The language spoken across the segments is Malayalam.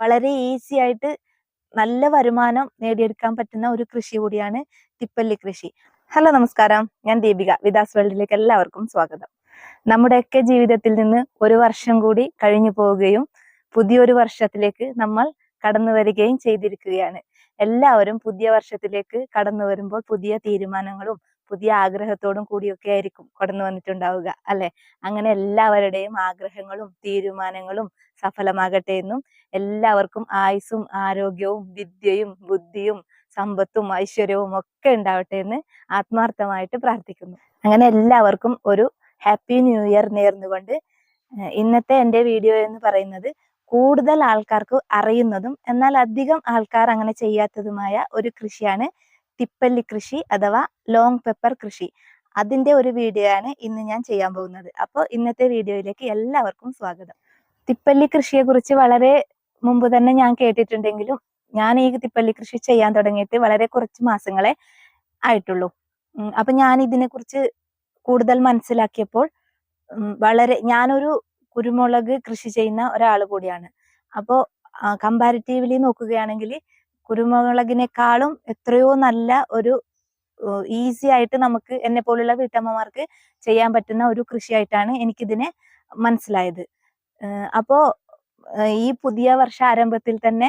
വളരെ ഈസി ആയിട്ട് നല്ല വരുമാനം നേടിയെടുക്കാൻ പറ്റുന്ന ഒരു കൃഷി കൂടിയാണ് തിപ്പല്ലി കൃഷി. ഹലോ നമസ്കാരം. ഞാൻ ദീപിക വിദാസ് വേൾഡിലേക്ക് എല്ലാവർക്കും സ്വാഗതം. നമ്മുടെയൊക്കെ ജീവിതത്തിൽ നിന്ന് ഒരു വർഷം കൂടി കഴിഞ്ഞു പോവുകയും പുതിയൊരു വർഷത്തിലേക്ക് നമ്മൾ കടന്നു വരികയും ചെയ്തിരിക്കുകയാണ്. എല്ലാവരും പുതിയ വർഷത്തിലേക്ക് കടന്നു വരുമ്പോൾ പുതിയ തീരുമാനങ്ങളും പുതിയ ആഗ്രഹത്തോടും കൂടിയൊക്കെ ആയിരിക്കും കടന്നു വന്നിട്ടുണ്ടാവുക അല്ലെ? അങ്ങനെ എല്ലാവരുടെയും ആഗ്രഹങ്ങളും തീരുമാനങ്ങളും സഫലമാകട്ടെ എന്നും എല്ലാവർക്കും ആയുസും ആരോഗ്യവും വിദ്യയും ബുദ്ധിയും സമ്പത്തും ഐശ്വര്യവും ഒക്കെ ഉണ്ടാവട്ടെ എന്ന് ആത്മാർത്ഥമായിട്ട് പ്രാർത്ഥിക്കുന്നു. അങ്ങനെ എല്ലാവർക്കും ഒരു ഹാപ്പി ന്യൂ ഇയർ നേർന്നുകൊണ്ട് ഇന്നത്തെ എന്റെ വീഡിയോ എന്ന് പറയുന്നത് കൂടുതൽ ആൾക്കാർക്ക് അറിയുന്നതും എന്നാൽ അധികം ആൾക്കാർ അങ്ങനെ ചെയ്യാത്തതുമായ ഒരു കൃഷിയാണ് തിപ്പല്ലി കൃഷി അഥവാ ലോങ് പെപ്പർ കൃഷി. അതിന്റെ ഒരു വീഡിയോ ആണ് ഇന്ന് ഞാൻ ചെയ്യാൻ പോകുന്നത്. അപ്പോൾ ഇന്നത്തെ വീഡിയോയിലേക്ക് എല്ലാവർക്കും സ്വാഗതം. തിപ്പല്ലി കൃഷിയെ കുറിച്ച് വളരെ മുമ്പ് തന്നെ ഞാൻ കേട്ടിട്ടുണ്ടെങ്കിലും ഞാൻ ഈ തിപ്പല്ലി കൃഷി ചെയ്യാൻ തുടങ്ങിയിട്ട് വളരെ കുറച്ച് മാസങ്ങളെ ആയിട്ടുള്ളൂ. അപ്പൊ ഞാൻ ഇതിനെ കുറിച്ച് കൂടുതൽ മനസ്സിലാക്കിയപ്പോൾ വളരെ ഞാനൊരു കുരുമുളക് കൃഷി ചെയ്യുന്ന ഒരാൾ കൂടിയാണ്. അപ്പോൾ കമ്പാരിറ്റീവ്ലി നോക്കുകയാണെങ്കിൽ കുരുമുളകിനേക്കാളും എത്രയോ നല്ല ഒരു ഈസി ആയിട്ട് നമുക്ക് എന്നെ പോലുള്ള വീട്ടമ്മമാർക്ക് ചെയ്യാൻ പറ്റുന്ന ഒരു കൃഷിയായിട്ടാണ് എനിക്കിതിനെ മനസ്സിലായത്. അപ്പോ ഈ പുതിയ വർഷ ആരംഭത്തിൽ തന്നെ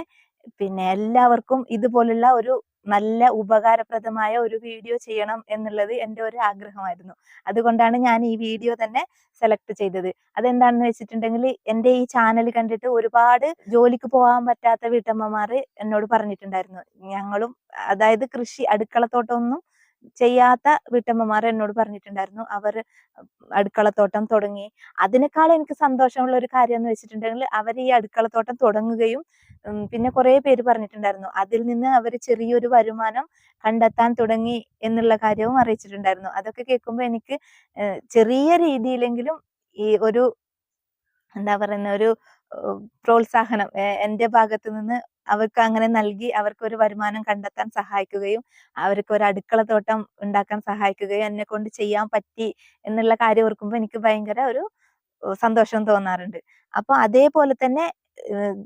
പിന്നെ എല്ലാവർക്കും ഇതുപോലുള്ള ഒരു നല്ല ഉപകാരപ്രദമായ ഒരു വീഡിയോ ചെയ്യണം എന്നുള്ളത് എന്റെ ഒരു ആഗ്രഹമായിരുന്നു. അതുകൊണ്ടാണ് ഞാൻ ഈ വീഡിയോ തന്നെ സെലക്ട് ചെയ്തത്. അതെന്താണെന്ന് വെച്ചിട്ടുണ്ടെങ്കിൽ എന്റെ ഈ ചാനൽ കണ്ടിട്ട് ഒരുപാട് ജോലിക്ക് പോകാൻ പറ്റാത്ത വീട്ടമ്മമാർ എന്നോട് പറഞ്ഞിട്ടുണ്ടായിരുന്നു. ഞങ്ങളും അതായത് കൃഷി അടുക്കളത്തോട്ടമൊന്നും ചെയ്യാത്ത വീട്ടമ്മമാർ എന്നോട് പറഞ്ഞിട്ടുണ്ടായിരുന്നു. അവർ അടുക്കളത്തോട്ടം തുടങ്ങി. അതിനേക്കാൾ എനിക്ക് സന്തോഷമുള്ള ഒരു കാര്യം എന്ന് വെച്ചിട്ടുണ്ടെങ്കിൽ അവർ ഈ അടുക്കളത്തോട്ടം തുടങ്ങുകയും പിന്നെ കുറെ പേര് പറഞ്ഞിട്ടുണ്ടായിരുന്നു. അതിൽ നിന്ന് അവർ ചെറിയൊരു വരുമാനം കണ്ടെത്താൻ തുടങ്ങി എന്നുള്ള കാര്യവും അറിയിച്ചിട്ടുണ്ടായിരുന്നു. അതൊക്കെ കേൾക്കുമ്പോൾ എനിക്ക് ചെറിയ രീതിയിലെങ്കിലും ഈ ഒരു എന്താ പറയുന്ന ഒരു പ്രോത്സാഹനം എന്റെ ഭാഗത്ത് നിന്ന് അവർക്ക് അങ്ങനെ നൽകി അവർക്ക് ഒരു വരുമാനം കണ്ടെത്താൻ സഹായിക്കുകയും അവർക്ക് ഒരു അടുക്കള തോട്ടം ഉണ്ടാക്കാൻ സഹായിക്കുകയും എന്നെ കൊണ്ട് ചെയ്യാൻ പറ്റി എന്നുള്ള കാര്യം ഓർക്കുമ്പോൾ എനിക്ക് ഭയങ്കര ഒരു സന്തോഷം തോന്നാറുണ്ട്. അപ്പൊ അതേപോലെ തന്നെ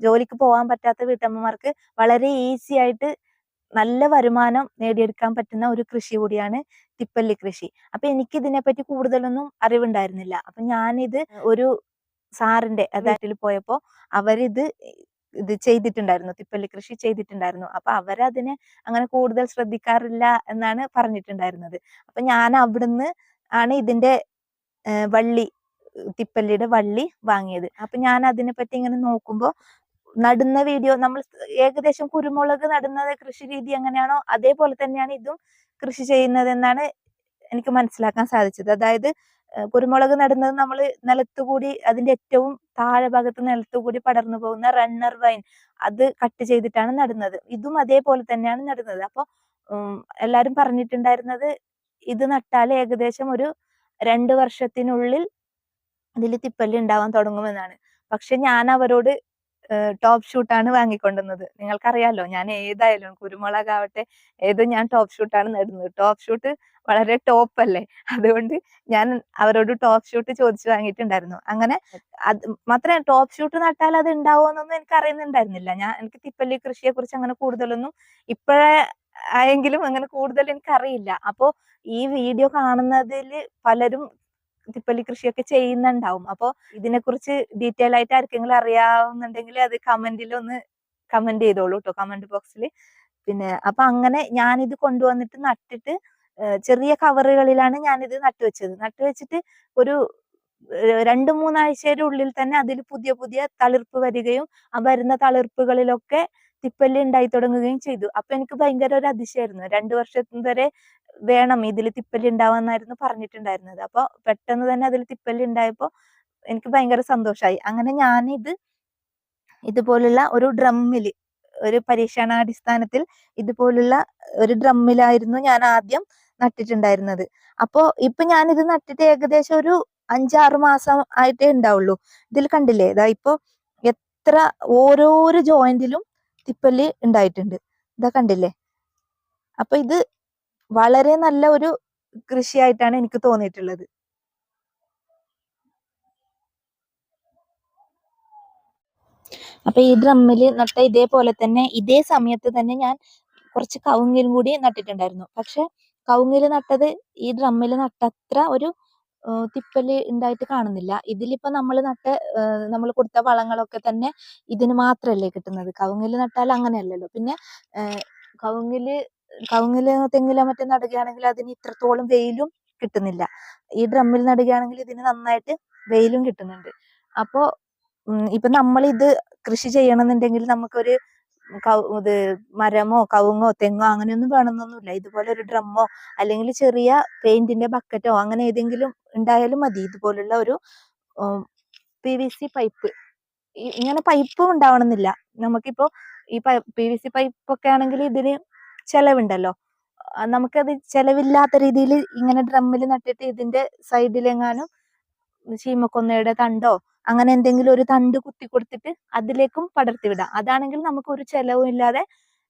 ജോലിക്ക് പോകാൻ പറ്റാത്ത വീട്ടമ്മമാർക്ക് വളരെ ഈസി ആയിട്ട് നല്ല വരുമാനം നേടിയെടുക്കാൻ പറ്റുന്ന ഒരു കൃഷി കൂടിയാണ് തിപ്പല്ലി കൃഷി. അപ്പൊ എനിക്ക് ഇതിനെപ്പറ്റി കൂടുതലൊന്നും അറിവുണ്ടായിരുന്നില്ല. അപ്പൊ ഞാനിത് ഒരു സാറിന്റെ അതായത് പോയപ്പോ അവരിത് ഇത് ചെയ്തിട്ടുണ്ടായിരുന്നു. തിപ്പല്ലി കൃഷി ചെയ്തിട്ടുണ്ടായിരുന്നു. അപ്പൊ അവരതിനെ അങ്ങനെ കൂടുതൽ ശ്രദ്ധിക്കാറില്ല എന്നാണ് പറഞ്ഞിട്ടുണ്ടായിരുന്നത്. അപ്പൊ ഞാൻ അവിടുന്ന് ആണ് ഇതിന്റെ വള്ളി തിപ്പല്ലിയുടെ വള്ളി വാങ്ങിയത്. അപ്പൊ ഞാൻ അതിനെ പറ്റി ഇങ്ങനെ നോക്കുമ്പോ നടുന്ന വീഡിയോ നമ്മൾ ഏകദേശം കുരുമുളക് നടുന്ന കൃഷി രീതി എങ്ങനെയാണോ അതേപോലെ തന്നെയാണ് ഇതും കൃഷി ചെയ്യുന്നത് എന്നാണ് എനിക്ക് മനസ്സിലാക്കാൻ സാധിച്ചത്. അതായത് കുരുമുളക് നടുന്നത് നമ്മൾ നിലത്തുകൂടി അതിന്റെ ഏറ്റവും താഴെ ഭാഗത്ത് നിലത്തുകൂടി പടർന്നു പോകുന്ന റണ്ണർ വൈൻ അത് കട്ട് ചെയ്തിട്ടാണ് നടുന്നത്. ഇതും അതേപോലെ തന്നെയാണ് നടുന്നത്. അപ്പൊ എല്ലാവരും പറഞ്ഞിട്ടുണ്ടായിരുന്നത് ഇത് നട്ടാൽ ഏകദേശം ഒരു രണ്ട് വർഷത്തിനുള്ളിൽ ഇതിൽ തിപ്പല്ലി ഉണ്ടാവാൻ തുടങ്ങുമെന്നാണ്. പക്ഷെ ഞാൻ അവരോട് ടോപ്പ് ഷൂട്ടാണ് വാങ്ങിക്കൊണ്ടുവന്നത്. നിങ്ങൾക്കറിയാലോ ഞാൻ ഏതായാലും കുരുമുളകാവട്ടെ ഏത് ഞാൻ ടോപ്പ് ഷൂട്ടാണ് നേടുന്നത്. ടോപ്പ് ഷൂട്ട് വളരെ ടോപ്പ് അല്ലേ? അതുകൊണ്ട് ഞാൻ അവരോട് ടോപ്പ് ഷൂട്ട് ചോദിച്ചു വാങ്ങിയിട്ടുണ്ടായിരുന്നു. അങ്ങനെ അത് മാത്രമേ ടോപ്പ് ഷൂട്ട് നട്ടാൽ അത് ഉണ്ടാവുമെന്നൊന്നും എനിക്ക് അറിയുന്നുണ്ടായിരുന്നില്ല. ഞാൻ എനിക്ക് തിപ്പല്ലി കൃഷിയെ കുറിച്ച് അങ്ങനെ കൂടുതലൊന്നും ഇപ്പോഴേ ആയെങ്കിലും അങ്ങനെ കൂടുതൽ എനിക്കറിയില്ല. അപ്പോ ഈ വീഡിയോ കാണുന്നതിൽ പലരും തിപ്പല്ലി കൃഷിയൊക്കെ ചെയ്യുന്നുണ്ടാവും. അപ്പോ ഇതിനെക്കുറിച്ച് ഡീറ്റെയിൽ ആയിട്ട് ആർക്കെങ്കിലും അറിയാവുന്നുണ്ടെങ്കിൽ അത് കമന്റിൽ ഒന്ന് കമന്റ് ചെയ്തോളൂ കേട്ടോ കമന്റ് ബോക്സിൽ പിന്നെ അപ്പൊ അങ്ങനെ ഞാനിത് കൊണ്ടുവന്നിട്ട് നട്ടിട്ട് ചെറിയ കവറുകളിലാണ് ഞാനിത് നട്ടുവെച്ചത് നട്ടുവെച്ചിട്ട് ഒരു രണ്ട് മൂന്നാഴ്ചയുടെ ഉള്ളിൽ തന്നെ അതിൽ പുതിയ പുതിയ തളിർപ്പ് വരികയും ആ വരുന്ന തളിർപ്പുകളിലൊക്കെ തിപ്പല്ലി ഉണ്ടായി തുടങ്ങുകയും ചെയ്തു. അപ്പൊ എനിക്ക് ഭയങ്കര ഒരു അതിശയായിരുന്നു. രണ്ടു വർഷം വരെ വേണം ഇതിൽ തിപ്പല്ലി ഉണ്ടാവാന്നായിരുന്നു പറഞ്ഞിട്ടുണ്ടായിരുന്നത്. അപ്പൊ പെട്ടെന്ന് തന്നെ അതിൽ തിപ്പല്ലി ഉണ്ടായപ്പോ എനിക്ക് ഭയങ്കര സന്തോഷമായി അങ്ങനെ ഞാനിത് ഇതുപോലുള്ള ഒരു ഡ്രമ്മിൽ ഒരു പരീക്ഷണാടിസ്ഥാനത്തിൽ ഇതുപോലുള്ള ഒരു ഡ്രമ്മിലായിരുന്നു ഞാൻ ആദ്യം നട്ടിട്ടുണ്ടായിരുന്നത്. അപ്പോ ഇപ്പൊ ഞാനിത് നട്ടിട്ട് ഏകദേശം ഒരു അഞ്ചാറ് മാസം ആയിട്ടേ ഉണ്ടാവുള്ളൂ. ഇതിൽ കണ്ടില്ലേ? ഇതാ ഇപ്പൊ എത്ര ഓരോരോ ജോയിന്റിലും തിപ്പല്ലി ഉണ്ടായിട്ടുണ്ട്. ഇതാ കണ്ടില്ലേ? അപ്പൊ ഇത് വളരെ നല്ല ഒരു കൃഷിയായിട്ടാണ് എനിക്ക് തോന്നിയിട്ടുള്ളത്. അപ്പൊ ഈ ഡ്രമ്മിൽ നട്ട ഇതേപോലെ തന്നെ ഇതേ സമയത്ത് തന്നെ ഞാൻ കുറച്ച് കവുങ്ങിലും കൂടി നട്ടിട്ടുണ്ടായിരുന്നു. പക്ഷെ കവുങ്ങിൽ നട്ടത് ഈ ഡ്രമ്മിൽ നട്ടത്ര ഒരു തിപ്പൽ ഉണ്ടായിട്ട് കാണുന്നില്ല. ഇതിലിപ്പോ നമ്മൾ നട്ട നമ്മൾ കൊടുത്ത വളങ്ങളൊക്കെ തന്നെ ഇതിന് മാത്രമല്ലേ കിട്ടുന്നത്. കവുങ്ങിൽ നട്ടാൽ അങ്ങനെയല്ലല്ലോ. പിന്നെ കവുങ്ങിൽ കവുങ്ങിൽ തെങ്ങിലോ മറ്റോ നടുകയാണെങ്കിൽ അതിന് ഇത്രത്തോളം വെയിലും കിട്ടുന്നില്ല. ഈ ഡ്രമ്മിൽ നടുകയാണെങ്കിൽ ഇതിന് നന്നായിട്ട് വെയിലും കിട്ടുന്നുണ്ട്. അപ്പോ ഇപ്പൊ നമ്മൾ ഇത് കൃഷി ചെയ്യണമെന്നുണ്ടെങ്കിൽ നമുക്കൊരു ഇത് മരമോ കവുങ്ങോ തെങ്ങോ അങ്ങനെയൊന്നും വേണമെന്നൊന്നുമില്ല. ഇതുപോലെ ഒരു ഡ്രമ്മോ അല്ലെങ്കിൽ ചെറിയ പെയിന്റിന്റെ ബക്കറ്റോ അങ്ങനെ ഏതെങ്കിലും ഉണ്ടായാലും മതി. ഇതുപോലുള്ള ഒരു പി വി സി പൈപ്പ്. ഇങ്ങനെ പൈപ്പും ഉണ്ടാവണമെന്നില്ല. നമുക്കിപ്പോ ഈ പി വി സി പൈപ്പൊക്കെ ആണെങ്കിൽ ഇതിന് ചെലവുണ്ടല്ലോ. നമുക്കത് ചെലവില്ലാത്ത രീതിയിൽ ഇങ്ങനെ ഡ്രമ്മിൽ നട്ടിട്ട് ഇതിന്റെ സൈഡിലെങ്ങാനും ചീമക്കൊന്നയുടെ തണ്ടോ അങ്ങനെ എന്തെങ്കിലും ഒരു തണ്ട് കുത്തി കൊടുത്തിട്ട് അതിലേക്കും പടർത്തി വിടാം. അതാണെങ്കിൽ നമുക്ക് ഒരു ചെലവും ഇല്ലാതെ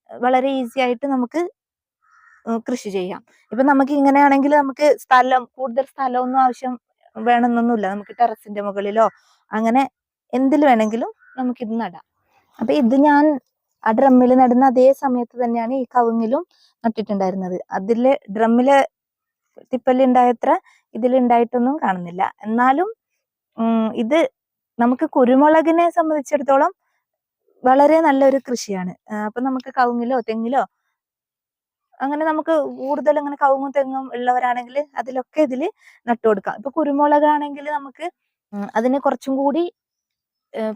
വളരെ ഈസി ആയിട്ട് നമുക്ക് കൃഷി ചെയ്യാം. ഇപ്പൊ നമുക്ക് ഇങ്ങനെയാണെങ്കിൽ നമുക്ക് സ്ഥലം കൂടുതൽ സ്ഥലമൊന്നും ആവശ്യം വേണമെന്നൊന്നുമില്ല. നമുക്ക് ടെറസിന്റെ മുകളിലോ അങ്ങനെ എന്തിൽ വേണമെങ്കിലും നമുക്കിത് നടാം. അപ്പൊ ഇത് ഞാൻ ആ ഡ്രമ്മിൽ നടുന്ന അതേ സമയത്ത് തന്നെയാണ് ഈ കവുങ്ങിലും നട്ടിട്ടുണ്ടായിരുന്നത്. അതിൽ ഡ്രമ്മിൽ തിപ്പല്ലുണ്ടായത്ര ഇതിലുണ്ടായിട്ടൊന്നും കാണുന്നില്ല. എന്നാലും ഇത് നമുക്ക് കുരുമുളകിനെ സംബന്ധിച്ചിടത്തോളം വളരെ നല്ലൊരു കൃഷിയാണ്. അപ്പൊ നമുക്ക് കവുങ്ങിലോ തെങ്ങിലോ അങ്ങനെ നമുക്ക് കൂടുതൽ അങ്ങനെ കവുങ്ങും തെങ്ങും ഉള്ളവരാണെങ്കിൽ അതിലൊക്കെ ഇതിൽ നട്ടു കൊടുക്കാം ഇപ്പൊ കുരുമുളകാണെങ്കിൽ നമുക്ക് അതിന് കുറച്ചും കൂടി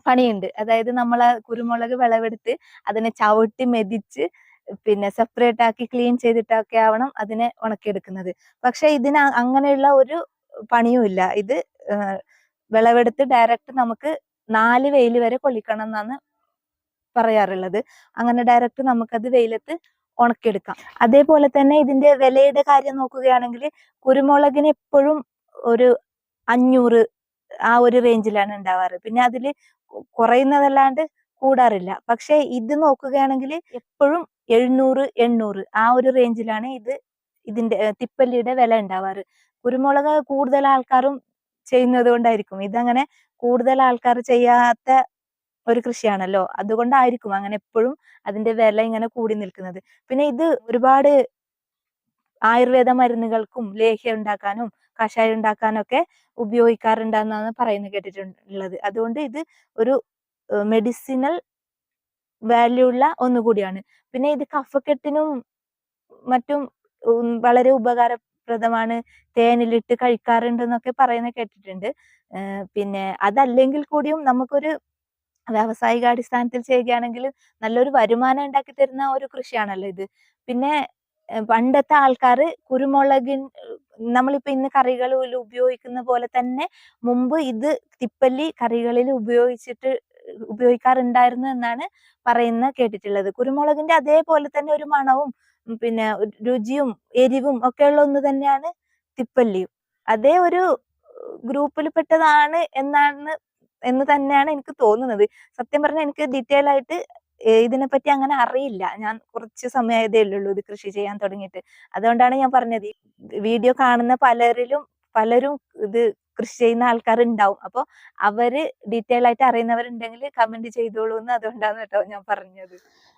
പണിയുണ്ട്. അതായത് നമ്മൾ ആ കുരുമുളക് വിളവെടുത്ത് അതിനെ ചവിട്ടി മെതിച്ച് പിന്നെ സെപ്പറേറ്റ് ആക്കി ക്ലീൻ ചെയ്തിട്ടൊക്കെ ആവണം അതിനെ ഉണക്കിയെടുക്കുന്നത്. പക്ഷെ ഇതിന് അങ്ങനെയുള്ള ഒരു പണിയുമില്ല. ഇത് വിളവെടുത്ത് ഡയറക്റ്റ് നമുക്ക് നാല് വെയിൽ വരെ കൊള്ളിക്കണം എന്നാണ് പറയാറുള്ളത്. അങ്ങനെ ഡയറക്റ്റ് നമുക്കത് വെയിലത്ത് ഉണക്കിയെടുക്കാം. അതേപോലെ തന്നെ ഇതിന്റെ വിലയുടെ കാര്യം നോക്കുകയാണെങ്കിൽ കുരുമുളകിന് എപ്പോഴും ഒരു അഞ്ഞൂറ് ആ ഒരു റേഞ്ചിലാണ് ഉണ്ടാവാറ് പിന്നെ അതിൽ കുറയുന്നതല്ലാണ്ട് കൂടാറില്ല. പക്ഷെ ഇത് നോക്കുകയാണെങ്കിൽ എപ്പോഴും എഴുന്നൂറ് എണ്ണൂറ് ആ ഒരു റേഞ്ചിലാണ് ഇത് ഇതിന്റെ തിപ്പല്ലിയുടെ വില ഉണ്ടാവാറ് കുരുമുളക് കൂടുതൽ ആൾക്കാരും ചെയ്യുന്നത് കൊണ്ടായിരിക്കും. ഇതങ്ങനെ കൂടുതൽ ആൾക്കാർ ചെയ്യാത്ത ഒരു കൃഷിയാണല്ലോ. അതുകൊണ്ടായിരിക്കും അങ്ങനെ എപ്പോഴും അതിന്റെ വില ഇങ്ങനെ കൂടി നിൽക്കുന്നത്. പിന്നെ ഇത് ഒരുപാട് ആയുർവേദ മരുന്നുകൾക്കും ലേഹ്യം ഉണ്ടാക്കാനും കഷായം ഉണ്ടാക്കാനൊക്കെ ഉപയോഗിക്കാറുണ്ടെന്നാണ് പറയുന്നത് കേട്ടിട്ടുള്ളത്. അതുകൊണ്ട് ഇത് ഒരു മെഡിസിനൽ വാല്യൂ ഉള്ള ഒന്നുകൂടിയാണ്. പിന്നെ ഇത് കഫക്കെട്ടിനും മറ്റും വളരെ ഉപകാരപ്രദമാണ്. തേനിലിട്ട് കഴിക്കാറുണ്ടെന്നൊക്കെ പറയുന്നത് കേട്ടിട്ടുണ്ട്. പിന്നെ അതല്ലെങ്കിൽ കൂടിയും നമുക്കൊരു വ്യാവസായിക അടിസ്ഥാനത്തിൽ ചെയ്യുകയാണെങ്കിൽ നല്ലൊരു വരുമാനം ഉണ്ടാക്കി തരുന്ന ഒരു കൃഷിയാണല്ലോ ഇത്. പിന്നെ പണ്ടത്തെ ആൾക്കാർ കുരുമുളകിൻ നമ്മളിപ്പോ ഇന്ന് കറികളിൽ ഉപയോഗിക്കുന്ന പോലെ തന്നെ മുമ്പ് ഇത് തിപ്പല്ലി കറികളിൽ ഉപയോഗിച്ചിട്ട് ഉപയോഗിക്കാറുണ്ടായിരുന്നു എന്നാണ് പറയുന്ന കേട്ടിട്ടുള്ളത്. കുരുമുളകിന്റെ അതേപോലെ തന്നെ ഒരു മണവും പിന്നെ രുചിയും എരിവും ഒക്കെ ഉള്ള ഒന്ന് തന്നെയാണ് തിപ്പല്ലിയും. അതേ ഒരു ഗ്രൂപ്പിൽ പെട്ടതാണ് എന്നാണ് എന്ന് തന്നെയാണ് എനിക്ക് തോന്നുന്നത്. സത്യം പറഞ്ഞാൽ എനിക്ക് ഡീറ്റെയിൽ ആയിട്ട് ഇതിനെപ്പറ്റി അങ്ങനെ അറിയില്ല. ഞാൻ കുറച്ച് സമയതേ ഉള്ളൂ ഇത് കൃഷി ചെയ്യാൻ തുടങ്ങിയിട്ട്. അതുകൊണ്ടാണ് ഞാൻ പറഞ്ഞത്. വീഡിയോ കാണുന്ന പലരിലും പലരും ഇത് കൃഷി ചെയ്യുന്ന ആൾക്കാർ ഉണ്ടാവും അപ്പൊ അവർ ഡീറ്റെയിൽ ആയിട്ട് അറിയുന്നവരുണ്ടെങ്കിൽ കമന്റ് ചെയ്തോളൂ എന്ന് അതുകൊണ്ടാണ് കേട്ടോ ഞാൻ പറഞ്ഞത്.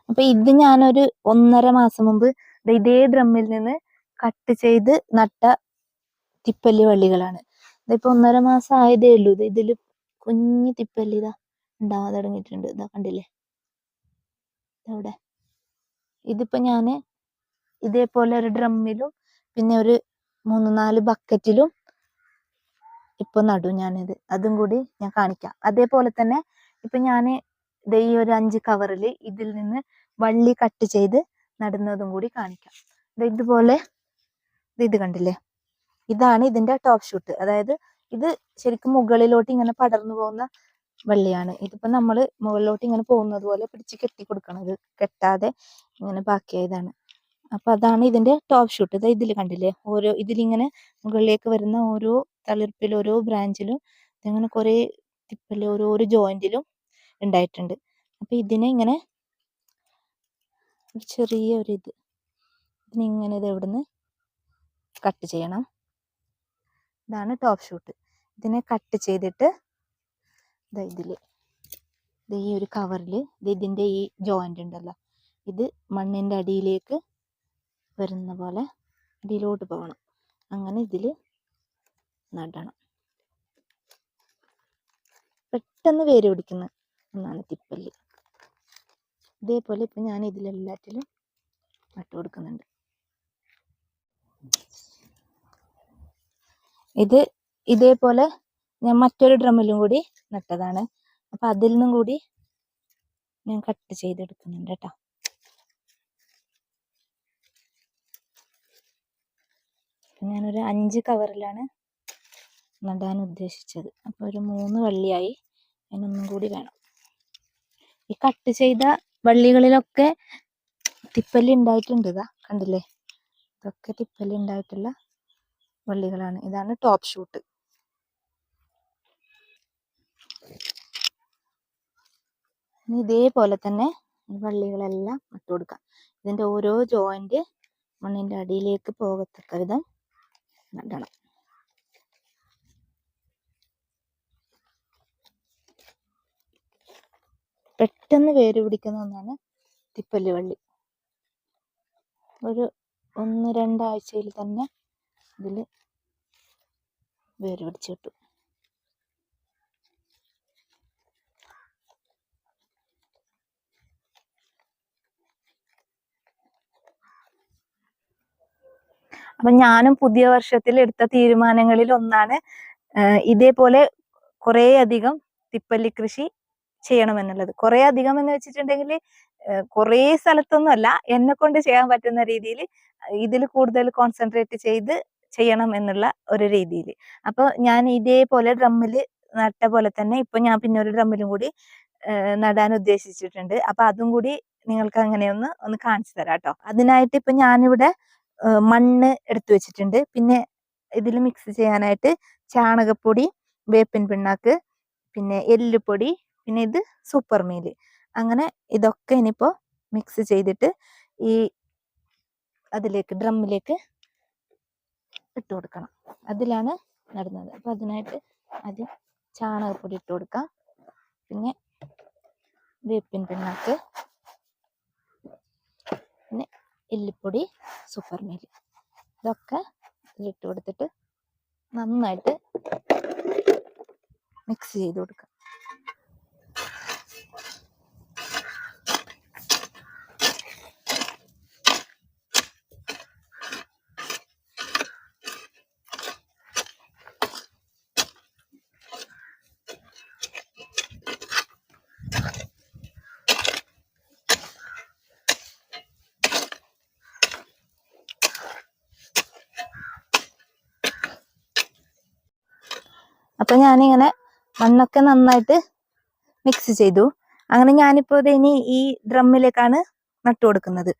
അപ്പൊ ഇത് ഞാനൊരു ഒന്നര മാസം മുമ്പ് ഇതേ ഡ്രമ്മിൽ നിന്ന് കട്ട് ചെയ്ത് നട്ട തിപ്പല്ലി വള്ളികളാണ്. ഇതിപ്പോ ഒന്നര മാസം ആയതേ ഉള്ളൂ. ഇത് ഇതിൽ കുഞ്ഞു തിപ്പല്ലി ഇതാ ഉണ്ടാവാൻ തുടങ്ങിയിട്ടുണ്ട്. ഇതാ കണ്ടില്ലേ? ഇവിടെ ഇതിപ്പോ ഞാൻ ഇതേപോലെ ഒരു ഡ്രമ്മിലും പിന്നെ ഒരു മൂന്ന് നാല് ബക്കറ്റിലും ഇപ്പൊ നടും ഞാനിത്. അതും കൂടി ഞാൻ കാണിക്കാം. അതേപോലെ തന്നെ ഇപ്പൊ ഞാൻ ദേ ഈ ഒരു അഞ്ച് കവറിൽ ഇതിൽ നിന്ന് വള്ളി കട്ട് ചെയ്ത് നടുന്നതും കൂടി കാണിക്കാം. ദേ ഇതുപോലെ ഇത് കണ്ടില്ലേ? ഇതാണ് ഇതിന്റെ ടോപ്പ് ഷൂട്ട്. അതായത് ഇത് ശരിക്കും മുകളിലോട്ട് ഇങ്ങനെ പടർന്നു പോകുന്ന വള്ളിയാണ്. ഇതിപ്പോ നമ്മൾ മുകളിലോട്ട് ഇങ്ങനെ പോകുന്നത് പോലെ പിടിച്ച് കെട്ടി കൊടുക്കണം ഇത് കെട്ടാതെ ഇങ്ങനെ ബാക്കിയായതാണ്. അപ്പൊ അതാണ് ഇതിന്റെ ടോപ്പ് ഷൂട്ട് ഇത് ഇതിൽ കണ്ടില്ലേ? ഓരോ ഇതിലിങ്ങനെ മുകളിലേക്ക് വരുന്ന ഓരോ തളിർപ്പിലും ഓരോ ബ്രാഞ്ചിലും ഇങ്ങനെ കുറെ തിപ്പൽ ഓരോ ജോയിന്റിലും ഉണ്ടായിട്ടുണ്ട് അപ്പൊ ഇതിനെ ഇങ്ങനെ ഒരു ചെറിയ ഒരു ഇത് ഇതിനിങ്ങനെ ഇത് ഇവിടുന്ന് കട്ട് ചെയ്യണം. ഇതാണ് ടോപ്പ് ഷൂട്ട് ഇതിനെ കട്ട് ചെയ്തിട്ട് ദാ ഇതിൽ. ഇത് ഈ ഒരു കവറിൽ ഇത് ഇതിന്റെ ഈ ജോയിന്റ് ഉണ്ടല്ലോ. ഇത് മണ്ണിന്റെ അടിയിലേക്ക് വരുന്ന പോലെ അടിയിലോട്ട് പോകണം. അങ്ങനെ ഇതിൽ നടണം. പെട്ടെന്ന് വേര് പിടിക്കുന്ന ഒന്നാണ് തിപ്പല്ലി. ഇതേപോലെ ഇപ്പം ഞാൻ ഇതിലെല്ലാറ്റിലും നട്ടു കൊടുക്കുന്നുണ്ട്. ഇത് ഇതേപോലെ ഞാൻ മറ്റൊരു ഡ്രമ്മിലും കൂടി നട്ടതാണ്. അപ്പൊ അതിൽ നിന്നും കൂടി ഞാൻ കട്ട് ചെയ്തെടുക്കുന്നുണ്ട് കേട്ടോ. ഞാനൊരു അഞ്ച് കവറിലാണ് നടാൻ ഉദ്ദേശിച്ചത്. അപ്പൊ ഒരു മൂന്ന് വള്ളിയായി അതിനൊന്നും കൂടി വേണം. ഈ കട്ട് ചെയ്ത വള്ളികളിലൊക്കെ തിപ്പല്ലി ഉണ്ടായിട്ടുണ്ട് ഇതാ കണ്ടില്ലേ? ഇതൊക്കെ തിപ്പല്ലി ഉണ്ടായിട്ടുള്ള വള്ളികളാണ്. ഇതാണ് ടോപ്പ് ഷൂട്ട്. ഇനി ഇതേപോലെ തന്നെ ഈ വള്ളികളെല്ലാം ഇട്ട് കൊടുക്കാം. ഇതിന്റെ ഓരോ ജോയിന്റ് മണ്ണിന്റെ അടിയിലേക്ക് പോകത്തക്ക വിധം നടണം. പെട്ടെന്ന് വേര് പിടിക്കുന്ന ഒന്നാണ് തിപ്പല്ലി വള്ളി. ഒരു ഒന്ന് രണ്ടാഴ്ചയിൽ തന്നെ ഇതിൽ വേര് പിടിച്ച് കിട്ടും. അപ്പൊ ഞാനും പുതിയ വർഷത്തിൽ എടുത്ത തീരുമാനങ്ങളിൽ ഒന്നാണ് ഇതേപോലെ കുറേ അധികം തിപ്പല്ലി കൃഷി ചെയ്യണമെന്നുള്ളത്. കുറേ അധികം എന്ന് വെച്ചിട്ടുണ്ടെങ്കിൽ കുറേ സ്ഥലത്തൊന്നും അല്ല എന്നെ കൊണ്ട് ചെയ്യാൻ പറ്റുന്ന രീതിയിൽ ഇതിൽ കൂടുതൽ കോൺസെൻട്രേറ്റ് ചെയ്ത് ചെയ്യണം എന്നുള്ള ഒരു രീതിയിൽ. അപ്പൊ ഞാൻ ഇതേപോലെ ഡ്രമ്മിൽ നട്ട പോലെ തന്നെ ഇപ്പൊ ഞാൻ പിന്നെ ഒരു ഡ്രമ്മിലും കൂടി നടാൻ ഉദ്ദേശിച്ചിട്ടുണ്ട്. അപ്പൊ അതും കൂടി നിങ്ങൾക്ക് അങ്ങനെ ഒന്ന് ഒന്ന് കാണിച്ചു തരാം കേട്ടോ. അതിനായിട്ട് ഇപ്പൊ ഞാനിവിടെ മണ്ണ് എടുത്തു വെച്ചിട്ടുണ്ട്. പിന്നെ ഇതിൽ മിക്സ് ചെയ്യാനായിട്ട് ചാണകപ്പൊടി വേപ്പിൻ പിണ്ണാക്ക് പിന്നെ എല്ലുപൊടി പിന്നെ ഇത് സൂപ്പർ മീൽ അങ്ങനെ ഇതൊക്കെ ഇനിയിപ്പോൾ മിക്സ് ചെയ്തിട്ട് ഈ അതിലേക്ക് ഡ്രമ്മിലേക്ക് ഇട്ട് കൊടുക്കണം. അതിലാണ് നടുന്നത്. അപ്പം അതിനായിട്ട് ആദ്യം ചാണകപ്പൊടി ഇട്ട് കൊടുക്കാം. പിന്നെ വേപ്പിൻ പിണ്ണാക്ക്. എല്ലിപ്പൊടി സൂപ്പർ മീൽ ഇതൊക്കെ ഇതിലിട്ട് കൊടുത്തിട്ട് നന്നായിട്ട് മിക്സ് ചെയ്ത് കൊടുക്കുക അപ്പൊ ഞാനിങ്ങനെ മണ്ണൊക്കെ നന്നായിട്ട് മിക്സ് ചെയ്തു. അങ്ങനെ ഞാനിപ്പോൾ ഇനി ഈ ഡ്രമ്മിലേക്കാണ് നട്ടു കൊടുക്കുന്നത്.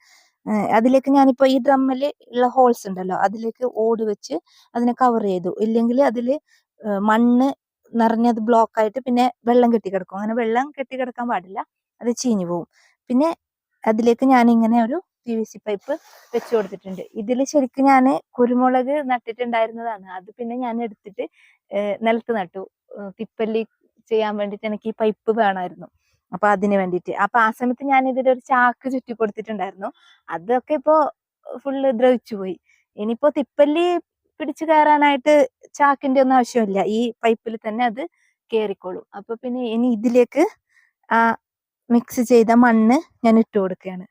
അതിലേക്ക് ഞാനിപ്പോൾ ഈ ഡ്രമ്മിൽ ഉള്ള ഹോൾസ് ഉണ്ടല്ലോ അതിലേക്ക് ഓട് വെച്ച് അതിനെ കവർ ചെയ്തു. ഇല്ലെങ്കിൽ അതിൽ മണ്ണ് നിറഞ്ഞത് ബ്ലോക്ക് ആയിട്ട് പിന്നെ വെള്ളം കെട്ടിക്കിടക്കും. അങ്ങനെ വെള്ളം കെട്ടിക്കിടക്കാൻ പാടില്ല അത് ചീഞ്ഞു പോവും. പിന്നെ അതിലേക്ക് ഞാനിങ്ങനെ ഒരു പി വി സി പൈപ്പ് വെച്ചു കൊടുത്തിട്ടുണ്ട്. ഇതിൽ ശരിക്കും ഞാൻ കുരുമുളക് നട്ടിട്ടുണ്ടായിരുന്നതാണ്. അത് പിന്നെ ഞാൻ എടുത്തിട്ട് നിലത്ത് നട്ടു. തിപ്പല്ലി ചെയ്യാൻ വേണ്ടിയിട്ട് എനിക്ക് ഈ പൈപ്പ് വേണമായിരുന്നു. അപ്പൊ അതിന് വേണ്ടിയിട്ട്. അപ്പൊ ആ സമയത്ത് ഞാൻ ഇതിലൊരു ചാക്ക് ചുറ്റി കൊടുത്തിട്ടുണ്ടായിരുന്നു. അതൊക്കെ ഇപ്പോ ഫുള്ള് ദ്രവിച്ചു പോയി. ഇനിയിപ്പോ തിപ്പല്ലി പിടിച്ചു കയറാനായിട്ട് ചാക്കിന്റെ ഒന്നും ആവശ്യമില്ല. ഈ പൈപ്പിൽ തന്നെ അത് കേറിക്കോളും. അപ്പൊ പിന്നെ ഇനി ഇതിലേക്ക് ആ മിക്സ് ചെയ്ത മണ്ണ് ഞാൻ ഇട്ട് കൊടുക്കുകയാണ്.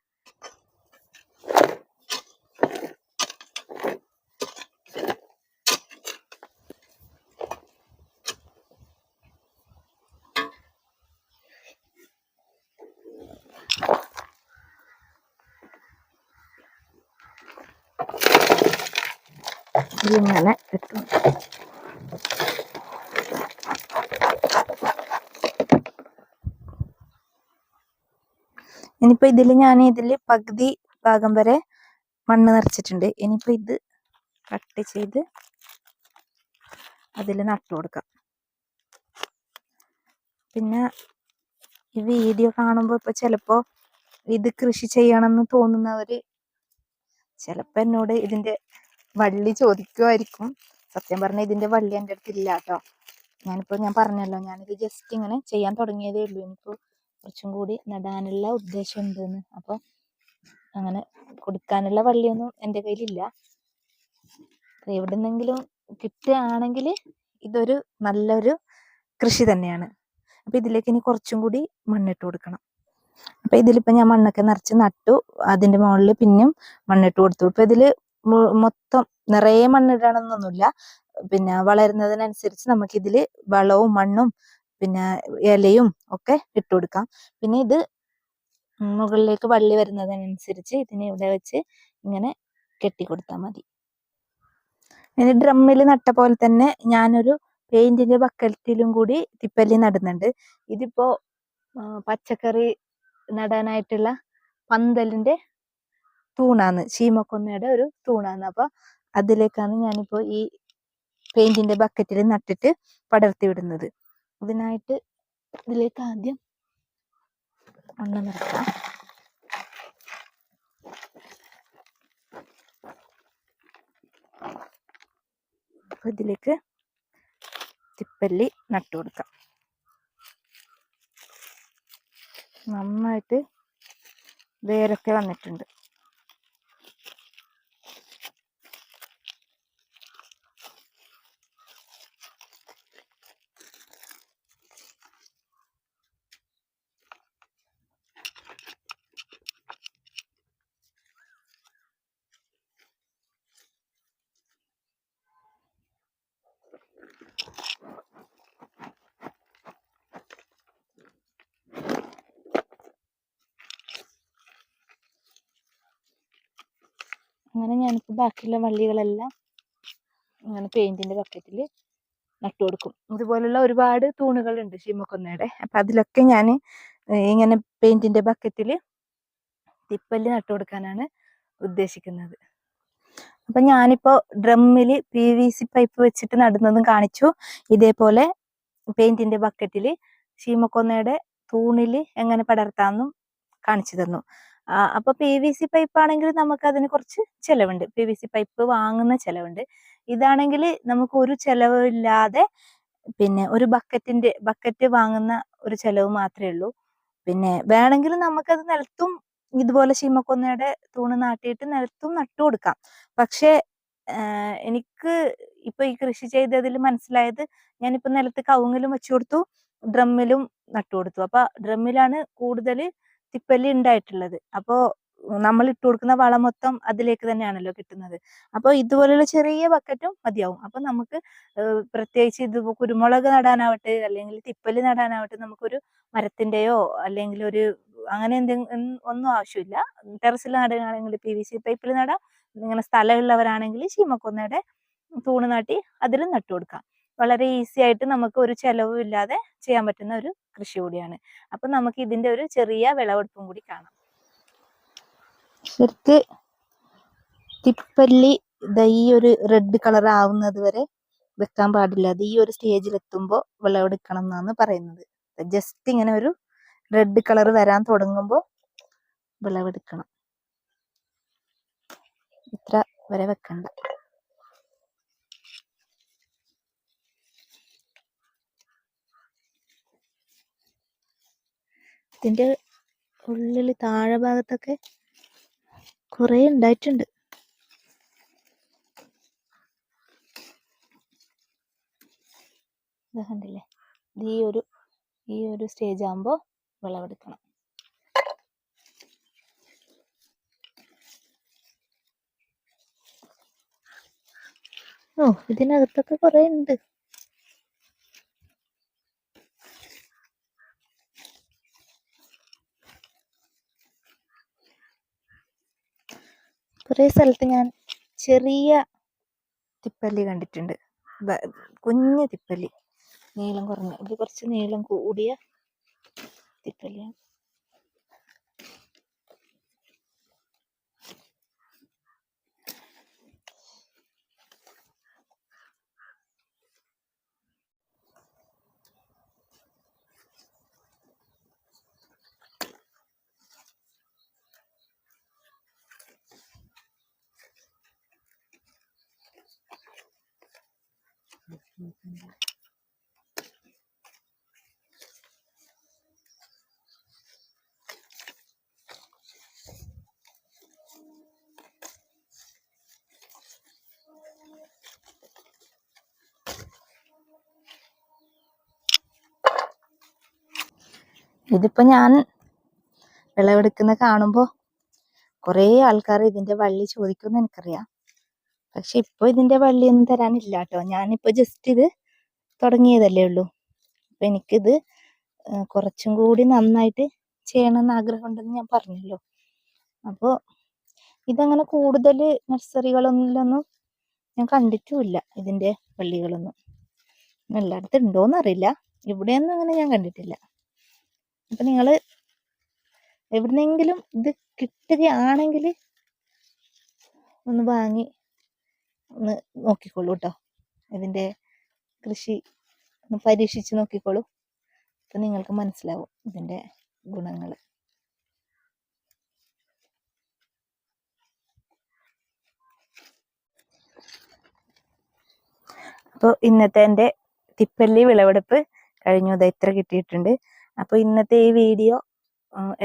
ഇതിങ്ങനെ ഇട്ടു. ഇനിയിപ്പോ ഇതിൽ ഞാൻ ഇതിൽ പകുതി ഭാഗം വരെ മണ്ണ് നിറച്ചിട്ടുണ്ട്. ഇനിയിപ്പോൾ ഇത് കട്ട് ചെയ്ത് അതിൽ നട്ടു കൊടുക്കാം. പിന്നെ ഈ വീഡിയോ കാണുമ്പോൾ ഇപ്പോൾ ചിലപ്പോൾ ഇത് കൃഷി ചെയ്യണമെന്ന് തോന്നുന്നവർ ചിലപ്പോൾ എന്നോട് ഇതിന്റെ വള്ളി ചോദിക്കുമായിരിക്കും സത്യം പറഞ്ഞാൽ ഇതിന്റെ വള്ളി എന്റെ അടുത്തില്ല കേട്ടോ ഞാനിപ്പോൾ ഞാൻ പറഞ്ഞല്ലോ ഞാനിത് ജസ്റ്റ് ഇങ്ങനെ ചെയ്യാൻ തുടങ്ങിയതേ ഉള്ളൂ. എനിക്ക് കുറച്ചും കൂടി നടാനുള്ള ഉദ്ദേശം ഉണ്ടെന്ന്. അപ്പോൾ അങ്ങനെ കൊടുക്കാനുള്ള വള്ളിയൊന്നും എന്റെ കയ്യിലില്ല. അപ്പൊ എവിടുന്നെങ്കിലും കിട്ടുകയാണെങ്കിൽ ഇതൊരു നല്ലൊരു കൃഷി തന്നെയാണ്. അപ്പൊ ഇതിലേക്ക് ഇനി കുറച്ചും കൂടി മണ്ണിട്ട് കൊടുക്കണം. അപ്പൊ ഇതിലിപ്പോൾ ഞാൻ മണ്ണൊക്കെ നിറച്ച് നട്ടു. അതിന്റെ മുകളിൽ പിന്നെയും മണ്ണിട്ട് കൊടുത്തു. ഇപ്പൊ ഇതിൽ മു- മൊത്തം നിറയെ മണ്ണിടണമെന്നൊന്നുമില്ല പിന്നെ വളരുന്നതിനനുസരിച്ച് നമുക്ക് ഇതിൽ വളവും മണ്ണും പിന്നെ ഇലയും ഒക്കെ ഇട്ട് കൊടുക്കാം. പിന്നെ ഇത് മുകളിലേക്ക് വള്ളി വരുന്നതിനനുസരിച്ച് ഇതിനെ ഇവിടെ വെച്ച് ഇങ്ങനെ കെട്ടി കൊടുത്താൽ മതി. ഇനി ഡ്രമ്മിൽ നട്ട പോലെ തന്നെ ഞാനൊരു പെയിന്റിന്റെ ബക്കറ്റിലും കൂടി തിപ്പല്ലി നടുന്നുണ്ട്. ഇതിപ്പോ പച്ചക്കറി നടാനായിട്ടുള്ള പന്തലിന്റെ തൂണാന്ന് ചീമക്കൊന്നയുടെ ഒരു തൂണാന്ന് അപ്പൊ അതിലേക്കാണ് ഞാനിപ്പോ ഈ പെയിന്റിന്റെ ബക്കറ്റിൽ നട്ടിട്ട് പടർത്തി വിടുന്നത്. ഇതിനായിട്ട് ഇതിലേക്ക് ആദ്യം മണ്ണ് നിറക്കാം അപ്പൊ ഇതിലേക്ക് തിപ്പല്ലി നട്ടു കൊടുക്കാം. നന്നായിട്ട് വേരൊക്കെ വന്നിട്ടുണ്ട്. അങ്ങനെ ഞാനിപ്പോൾ ബാക്കിയുള്ള വള്ളികളെല്ലാം ഇങ്ങനെ പെയിന്റിന്റെ ബക്കറ്റിൽ നട്ടു കൊടുക്കും. ഇതുപോലുള്ള ഒരുപാട് തൂണുകളുണ്ട് ശീമക്കൊന്നയുടെ അപ്പൊ അതിലൊക്കെ ഞാൻ ഇങ്ങനെ പെയിന്റിന്റെ ബക്കറ്റിൽ തിപ്പല്ലി നട്ടു കൊടുക്കാനാണ് ഉദ്ദേശിക്കുന്നത്. അപ്പൊ ഞാനിപ്പോ ഡ്രമ്മിൽ പി വി സി പൈപ്പ് വെച്ചിട്ട് നടുന്നതും കാണിച്ചു. ഇതേപോലെ പെയിന്റിന്റെ ബക്കറ്റിൽ ശീമക്കൊന്നയുടെ തൂണിൽ എങ്ങനെ പടർത്താമെന്നും കാണിച്ചു തന്നു. അപ്പൊ പി വി സി പൈപ്പ് ആണെങ്കിൽ നമുക്ക് അതിന് കുറച്ച് ചെലവുണ്ട്. പി വി സി പൈപ്പ് വാങ്ങുന്ന ചെലവുണ്ട്. ഇതാണെങ്കിൽ നമുക്ക് ഒരു ചെലവില്ലാതെ പിന്നെ ഒരു ബക്കറ്റിന്റെ ബക്കറ്റ് വാങ്ങുന്ന ഒരു ചെലവ് മാത്രമേ ഉള്ളൂ. പിന്നെ വേണമെങ്കിൽ നമുക്കത് നിലത്തും ഇതുപോലെ ശീമക്കൊന്നയുടെ തൂണ് നാട്ടിയിട്ട് നിലത്തും നട്ടു കൊടുക്കാം. പക്ഷേ എനിക്ക് ഇപ്പൊ ഈ കൃഷി ചെയ്തതിൽ മനസ്സിലായത് ഞാനിപ്പോ നിലത്ത് കവുങ്ങിലും വെച്ചു കൊടുത്തു ഡ്രമ്മിലും നട്ടു കൊടുത്തു. അപ്പൊ ഡ്രമ്മിലാണ് കൂടുതൽ തിപ്പല്ലി ഉണ്ടായിട്ടുള്ളത് അപ്പോ നമ്മൾ ഇട്ട് കൊടുക്കുന്ന വളം മൊത്തം അതിലേക്ക് തന്നെയാണല്ലോ കിട്ടുന്നത്. അപ്പോൾ ഇതുപോലെയുള്ള ചെറിയ ബക്കറ്റും മതിയാവും. അപ്പോൾ നമുക്ക് പ്രത്യേകിച്ച് ഇത് കുരുമുളക് നടാനാവട്ടെ അല്ലെങ്കിൽ തിപ്പൽ നടാനാവട്ടെ നമുക്കൊരു മരത്തിന്റെയോ അല്ലെങ്കിൽ ഒരു അങ്ങനെ എന്തെങ്കിലും ഒന്നും ആവശ്യമില്ല. ടെറസിൽ നടുകയാണെങ്കിൽ പി വി സി പൈപ്പിൽ നടാം. ഇങ്ങനെ സ്ഥലമുള്ളവരാണെങ്കിൽ ചീമക്കൊന്നയുടെ തൂണ് നാട്ടി അതിലും നട്ടു കൊടുക്കാം വളരെ ഈസി ആയിട്ട് നമുക്ക് ഒരു ചെലവും ഇല്ലാതെ ചെയ്യാൻ പറ്റുന്ന ഒരു കൃഷി കൂടിയാണ്. അപ്പൊ നമുക്ക് ഇതിന്റെ ഒരു ചെറിയ വിളവെടുപ്പും കൂടി കാണാം. ശരിക്ക് തിപ്പല്ലി ഈ ഒരു റെഡ് കളർ ആവുന്നത് വരെ വെക്കാൻ പാടില്ല. അത് ഈ ഒരു സ്റ്റേജിൽ എത്തുമ്പോൾ വിളവെടുക്കണം എന്നാണ് പറയുന്നത്. ജസ്റ്റ് ഇങ്ങനെ ഒരു റെഡ് കളർ വരാൻ തുടങ്ങുമ്പോൾ വിളവെടുക്കണം. ഇത്ര വരെ വെക്കണ്ട. ഇതിന്റെ ഉള്ളിൽ താഴെ ഭാഗത്തൊക്കെ കുറെ ഉണ്ടായിട്ടുണ്ട്. കണ്ടില്ലേ? ഈ ഒരു ഈ ഒരു സ്റ്റേജ് ആകുമ്പോൾ വിളവെടുക്കണം. ഓ ഇതിനകത്തൊക്കെ കുറെ ഉണ്ട്. കുറെ സ്ഥലത്ത് ഞാൻ ചെറിയ തിപ്പല്ലി കണ്ടിട്ടുണ്ട്. കുഞ്ഞു തിപ്പല്ലി. നീളം കുറഞ്ഞ ഇത് കുറച്ച് നീളം കൂടിയ തിപ്പല്ലിയാണ്. ഇതിപ്പോ ഞാൻ വിളവെടുക്കുന്ന കാണുമ്പോൾ കുറേ ആൾക്കാർ ഇതിന്റെ വള്ളി ചോദിക്കുമെന്ന് എനിക്കറിയാം. പക്ഷെ ഇപ്പൊ ഇതിന്റെ വള്ളിയൊന്നും തരാനില്ല കേട്ടോ ഞാനിപ്പോ ജസ്റ്റ് ഇത് തുടങ്ങിയതല്ലേ ഉള്ളൂ. അപ്പൊ എനിക്കിത് കുറച്ചും കൂടി നന്നായിട്ട് ചെയ്യണമെന്ന് ആഗ്രഹമുണ്ടെന്ന് ഞാൻ പറഞ്ഞല്ലോ. അപ്പോൾ ഇതങ്ങനെ കൂടുതൽ നഴ്സറികളൊന്നിലൊന്നും ഞാൻ കണ്ടിട്ടുമില്ല ഇതിന്റെ വള്ളികളൊന്നും. എല്ലായിടത്തും ഉണ്ടോന്ന് അറിയില്ല. ഇവിടെയൊന്നും അങ്ങനെ ഞാൻ കണ്ടിട്ടില്ല. അപ്പൊ നിങ്ങൾ എവിടുന്നെങ്കിലും ഇത് കിട്ടുകയാണെങ്കിൽ ഒന്ന് വാങ്ങി ഒന്ന് നോക്കിക്കോളൂ കേട്ടോ. ഇതിന്റെ കൃഷി ഒന്ന് പരീക്ഷിച്ച് നോക്കിക്കോളൂ. അപ്പം നിങ്ങൾക്ക് മനസ്സിലാവും ഇതിന്റെ ഗുണങ്ങൾ. അപ്പോൾ ഇന്നത്തെ എന്റെ തിപ്പല്ലി വിളവെടുപ്പ് കഴിഞ്ഞു. ദാ ഇത്ര കിട്ടിയിട്ടുണ്ട്. അപ്പോൾ ഇന്നത്തെ ഈ വീഡിയോ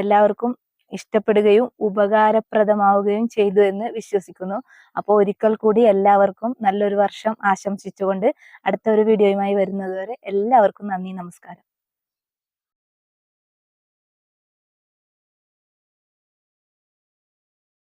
എല്ലാവർക്കും ഇഷ്ടപ്പെടുകയും ഉപകാരപ്രദമാവുകയും ചെയ്തു എന്ന് വിശ്വസിക്കുന്നു. അപ്പോൾ ഒരിക്കൽ കൂടി എല്ലാവർക്കും നല്ലൊരു വർഷം ആശംസിച്ചുകൊണ്ട് അടുത്ത ഒരു വീഡിയോയുമായി വരുന്നതുവരെ എല്ലാവർക്കും നന്ദി നമസ്കാരം.